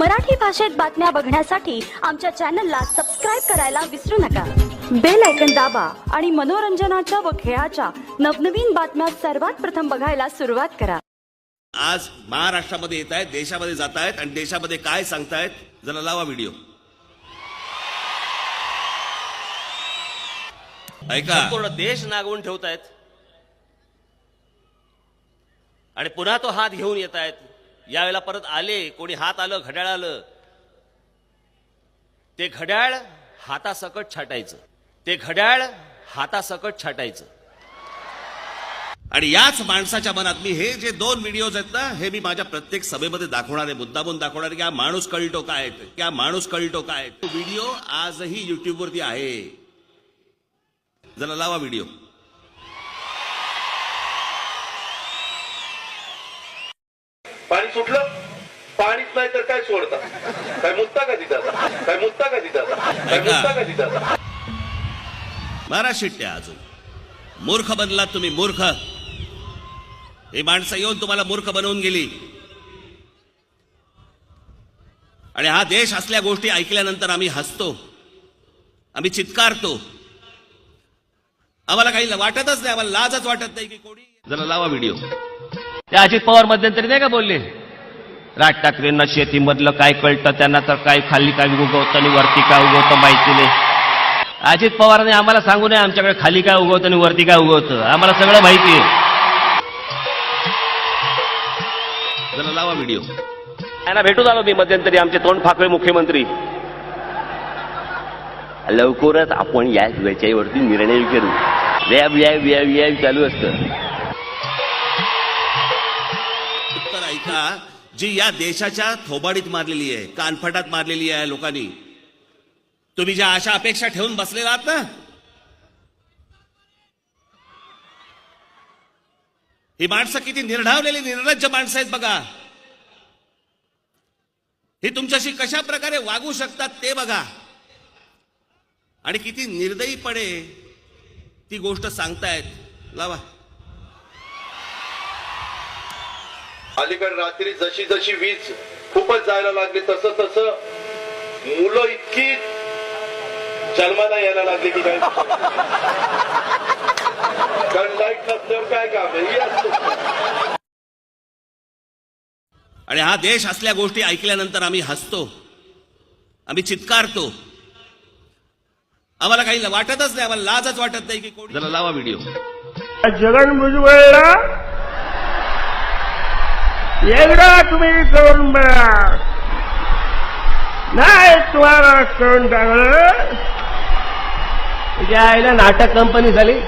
मराठी भाषेत बातम्या बघण्यासाठी आमच्या चॅनलला सबस्क्राईब करायला विसरू नका. बेल ऐकन दाबा आणि मनोरंजनाच्या व खेळाच्या नवनवीन बातम्या सर्वात प्रथम बघायला सुरुवात करा. आज महाराष्ट्रामध्ये येत आहेत देशामध्ये जात आहेत आणि देशामध्ये काय सांगतायत जरा लावा व्हिडिओ. ऐका. संपूर्ण देश नागवून ठेवतायत. आणि पुन्हा तो हात घेऊन येत आहेत यावेळेला परत आले कोणी हात आलं घड्याळ आलं. ते घड्याळ हातासकट छाटायचं. ते घड्याळ हातासकट छाटायचं. आणि याच माणसाच्या मनात मी हे जे दोन व्हिडिओज आहेत ना हे मी माझ्या प्रत्येक सभेमध्ये दाखवणार आहे मुद्दामून दाखवणार आहे की हा माणूस कळतो काय की हा माणूस कळतो काय आहे. तो व्हिडिओ आजही युट्यूबवरती आहे. जरा लावा व्हिडिओ सुटलं पाणीच नाही तर काय सोडता? काय मुत्ता का तिथं? काय मुत्ता का तिथं? काय मुत्ता का तिथं? मारा शिट्ट्या अजून. मूर्ख बनलात तुम्ही मूर्ख. ही माणसं येऊन तुम्हाला मूर्ख बनवून गेली. आणि हा देश असल्या गोष्टी ऐकल्यानंतर आम्ही हसतो. आम्ही चित्कारतो. आम्हाला काही वाटतच नाही आम्हाला लाजच वाटत नाही की कोणी जरा लावा व्हिडिओ. ते अजित पवार मध्यंतरी नाही का बोलले? राज ठाकरेंना शेतीमधलं काय कळतं त्यांना तर काय खाली काय उगवतं आणि वरती काय उगवतं माहिती नाही. अजित पवारांनी आम्हाला सांगू नये आमच्याकडे खाली काय उगवतं आणि वरती काय उगवतं. आम्हाला सगळं माहिती आहे. जरा लावा व्हिडिओ त्यांना भेटून आलो मी मध्यंतरी आमचे तोंड फाकळे मुख्यमंत्री. लवकरच आपण या विषयावरती निर्णय करू व्याव व्याव व्याव व्याव चालू असतं. ऐका. जी या देशाच्या थोबाडीत मारलेली आहे कानफटात मारलेली आहे लोकांनी. तुम्ही ज्या अशा अपेक्षा ठेवून बसलेला आहात ना ही माणसं किती निर्ढावलेली निर्लज्ज माणसं आहेत बघा. ही तुमच्याशी कशा प्रकारे वागू शकतात ते बघा. आणि किती निर्दयीपणे ती गोष्ट सांगतायत. लावा. अलीकडे रात्री जशी जशी वीज खूपच जायला लागली तसं तसं मुलं इतकी जन्माला यायला लागली की काय कारण लाइट नसल्यावर काय काम आहे. आणि हा देश असल्या गोष्टी ऐकल्यानंतर आम्ही हसतो आम्ही चित्कारतो. आम्हाला काही वाटतच नाही आम्हाला लाजच वाटत नाही की कोणी जरा लावा व्हिडिओ जगन भुजबळला एकदा तुम्ही करून बघा. नाही तुम्हाला करून टाकलं यायला नाटक कंपनी झाली?